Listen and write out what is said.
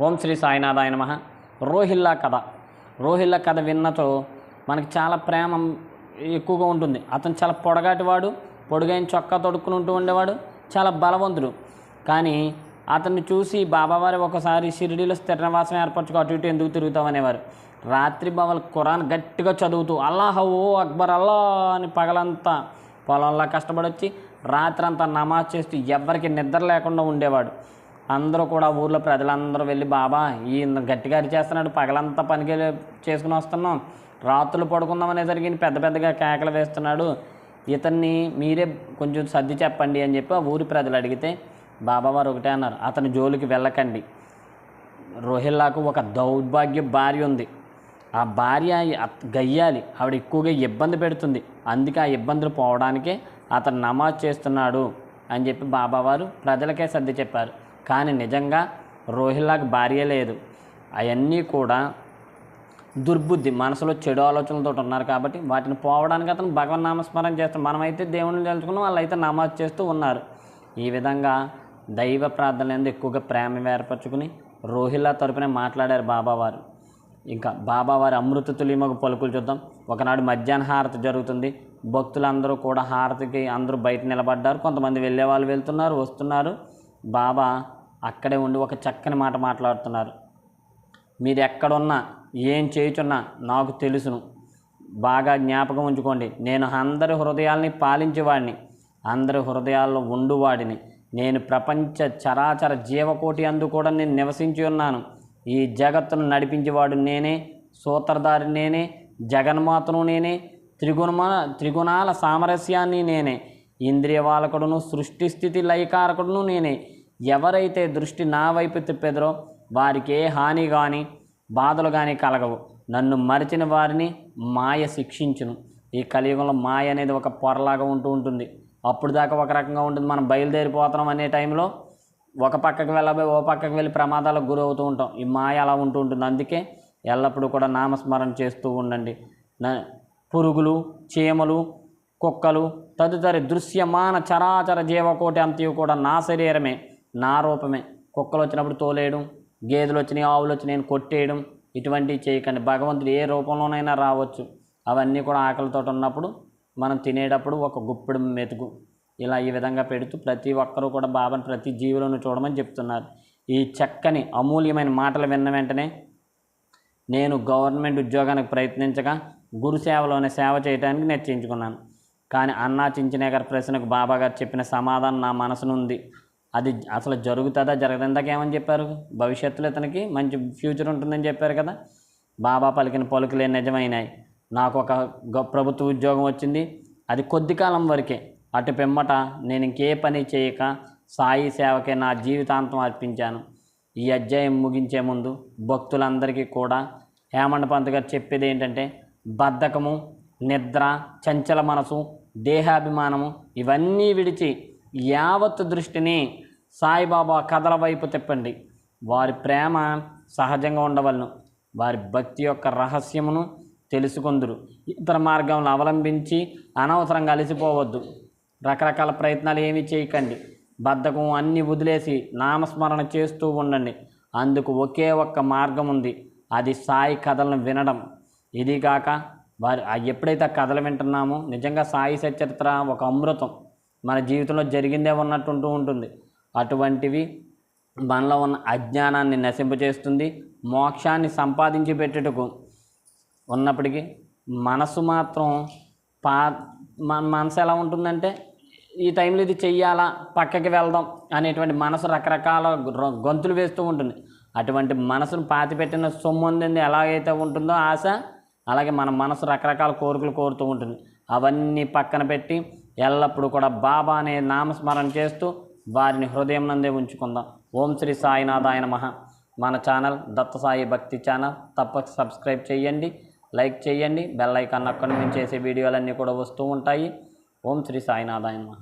ఓం శ్రీ సాయినాథాయ నమ. రోహిల్లా కథ. రోహిల్లా కథ విన్నతో మనకి చాలా ప్రేమ ఎక్కువగా ఉంటుంది. అతను చాలా పొడగాటివాడు పొడుగైన చొక్కా తొడుక్కుని ఉంటూ ఉండేవాడు చాలా బలవంతుడు. కానీ అతన్ని చూసి బాబావారి ఒకసారి షిరిడీలో స్థిర నివాసం ఏర్పరచుకో అటు ఇటు ఎందుకు తిరుగుతావు అనేవారు. రాత్రి బావలు ఖురాన్ గట్టిగా చదువుతూ అల్లాహ్ ఓ అక్బర్ అల్లా అని పగలంతా పొలంలో కష్టపడి వచ్చి రాత్రంతా నమాజ్ చేస్తూ ఎవ్వరికి నిద్ర లేకుండా ఉండేవాడు. అందరూ కూడా ఊర్లో ప్రజలందరూ వెళ్ళి బాబా ఈ గట్టిగా చేస్తున్నాడు పగలంతా పనికి చేసుకుని వస్తున్నాం. రాత్రులు పడుకుందాం అనేసరికి పెద్ద పెద్దగా కేకలు వేస్తున్నాడు. ఇతన్ని మీరే కొంచెం సర్ది చెప్పండి అని చెప్పి ఆ ఊరి ప్రజలు అడిగితే బాబావారు ఒకటే అన్నారు అతని జోలికి వెళ్ళకండి. రోహిల్లాకు ఒక దౌర్భాగ్య భార్య ఉంది. ఆ భార్య గయ్యాలి ఆవిడ ఎక్కువగా ఇబ్బంది పెడుతుంది. అందుకే ఆ ఇబ్బందులు పోవడానికే అతను నమాజ్ చేస్తున్నాడు అని చెప్పి బాబావారు ప్రజలకే సర్ది చెప్పారు. కానీ నిజంగా రోహిల్లాకి భార్య లేదు. అవన్నీ కూడా దుర్బుద్ధి మనసులో చెడు ఆలోచనలతో ఉన్నారు కాబట్టి వాటిని పోవడానికి అతను భగవన్ నామస్మరణ చేస్తాం మనమైతే దేవుని తెలుసుకున్నాం వాళ్ళైతే నమాజ్ చేస్తూ ఉన్నారు. ఈ విధంగా దైవ ప్రార్థన ఎందు ఎక్కువగా ప్రేమ ఏర్పరచుకుని రోహిల్లా తరపునే మాట్లాడారు బాబావారు. ఇంకా బాబావారి అమృత తులిమగ పలుకులు చూద్దాం. ఒకనాడు మధ్యాహ్న హారతి జరుగుతుంది. భక్తులందరూ కూడా హారతికి అందరూ బయట నిలబడ్డారు. కొంతమంది వెళ్ళే వాళ్ళు వెళ్తున్నారు వస్తున్నారు. బాబా అక్కడే ఉండి ఒక చక్కని మాట మాట్లాడుతున్నారు. మీరు ఎక్కడున్నా ఏం చేయుచున్నా నాకు తెలుసును. బాగా జ్ఞాపకం ఉంచుకోండి. నేను అందరి హృదయాల్ని పాలించేవాడిని అందరి హృదయాల్లో ఉండువాడిని. నేను ప్రపంచ చరాచర జీవకోటి అందు కూడా నేను నివసించి ఉన్నాను. ఈ జగత్తును నడిపించేవాడు నేనే సూత్రధారి నేనే జగన్మాతను నేనే త్రిగుణ త్రిగుణాల సామరస్యాన్ని నేనే ఇంద్రియవాలకుడును సృష్టి స్థితి లయకారకుడును నేనే ఎవరైతే దృష్టి నా వైపు తిప్పెదరో వారికి ఏ హాని కానీ బాధలు కానీ కలగవు. నన్ను మరిచిన వారిని మాయ శిక్షించును. ఈ కలియుగంలో మాయ అనేది ఒక పొరలాగా ఉంటూ ఉంటుంది. అప్పుడు దాకా ఒక రకంగా ఉంటుంది. మనం బయలుదేరిపోతున్నాం అనే టైంలో ఒక పక్కకు వెళ్ళబోయి ఓ పక్కకి వెళ్ళి ప్రమాదాలకు గురవుతూ ఉంటాం. ఈ మాయ అలా ఉంటూ ఉంటుంది. అందుకే ఎల్లప్పుడూ కూడా నామస్మరణ చేస్తూ ఉండండి. పురుగులు చీమలు కుక్కలు తదితర దృశ్యమాన చరాచర జీవకోటి అంతయు కూడా నా శరీరమే. నా రూపమే. కుక్కలు వచ్చినప్పుడు తోలేయడం గేదెలు వచ్చినాయి ఆవులు వచ్చినాయి కొట్టేయడం ఇటువంటివి చేయకండి. భగవంతుడు ఏ రూపంలోనైనా రావచ్చు. అవన్నీ కూడా ఆకలితో ఉన్నప్పుడు మనం తినేటప్పుడు ఒక గుప్పెడు మెతుకు ఇలా ఈ విధంగా పెడుతూ ప్రతి ఒక్కరూ కూడా బాబాను ప్రతి జీవులను చూడమని చెప్తున్నారు. ఈ చక్కని అమూల్యమైన మాటలు విన్న వెంటనే నేను గవర్నమెంట్ ఉద్యోగానికి ప్రయత్నించగా గురు సేవలోనే సేవ చేయడానికి నిర్చయించుకున్నాను కానీ అన్నా చించినే గారి ప్రశ్నకు బాబా గారు చెప్పిన సమాధానం నా మనసునుంది. అది అసలు జరుగుతుందా జరగదు ఇందాకేమని చెప్పారు? భవిష్యత్తులో ఇతనికి మంచి ఫ్యూచర్ ఉంటుందని చెప్పారు కదా. బాబా పలికిన పలుకులే నిజమైనాయి. నాకు ఒక గొ- ప్రభుత్వ ఉద్యోగం వచ్చింది. అది కొద్ది కాలం వరకే. అటు పిమ్మట నేను ఇంకే పని చేయక సాయి సేవకే నా జీవితాంతం అర్పించాను. ఈ అధ్యాయం ముగించే ముందు భక్తులందరికీ కూడా హేమండ్ పంత్ గారు చెప్పేది ఏంటంటే బద్ధకము నిద్ర చంచల మనసు దేహాభిమానము ఇవన్నీ విడిచి యావత్ దృష్టిని సాయిబాబా కథల వైపు తిప్పండి. వారి ప్రేమ సహజంగా ఉండవలను. వారి భక్తి యొక్క రహస్యమును తెలుసుకుందురు. ఇతర మార్గంలో అవలంబించి అనవసరంగా అలసిపోవద్దు రకరకాల ప్రయత్నాలు ఏమీ చేయకండి. బద్ధకం అన్నీ వదిలేసి నామస్మరణ చేస్తూ ఉండండి. అందుకు ఒకే ఒక్క మార్గం ఉంది. అది సాయి కథలను వినడం. ఇది కాక వారి ఆ ఎప్పుడైతే ఆ కథలు వింటున్నామో నిజంగా సాయి సచరిత్ర ఒక అమృతం. మన జీవితంలో జరిగిందే ఉన్నట్టు ఉంటూ ఉంటుంది. అటువంటివి మనలో ఉన్న అజ్ఞానాన్ని నశింపజేస్తుంది మోక్షాన్ని సంపాదించి పెట్టుటకు ఉన్నప్పటికీ మనసు మాత్రం పా మన మనసు ఎలా ఉంటుందంటే ఈ టైంలో ఇది చెయ్యాలా పక్కకి వెళ్దాం అనేటువంటి మనసు రకరకాల గొంతులు వేస్తూ ఉంటుంది. అటువంటి మనసును పాతిపెట్టిన సొమ్ముంది ఎలాగైతే ఉంటుందో ఆశ అలాగే మన మనసు రకరకాల కోరికలు కోరుతూ ఉంటుంది. అవన్నీ పక్కన పెట్టి ఎల్లప్పుడూ కూడా బాబా అనే నామస్మరణ చేస్తూ వారిని హృదయం నందే ఉంచుకుందాం. ఓం శ్రీ సాయినాథాయ నమ. మన ఛానల్ దత్త సాయి భక్తి ఛానల్. తప్పక సబ్స్క్రైబ్ చేయండి లైక్ చేయండి బెల్ ఐకాన్ అక్కడ మేము చేసే వీడియోలన్నీ కూడా వస్తూ ఉంటాయి. ఓం శ్రీ సాయినాథాయ నమ.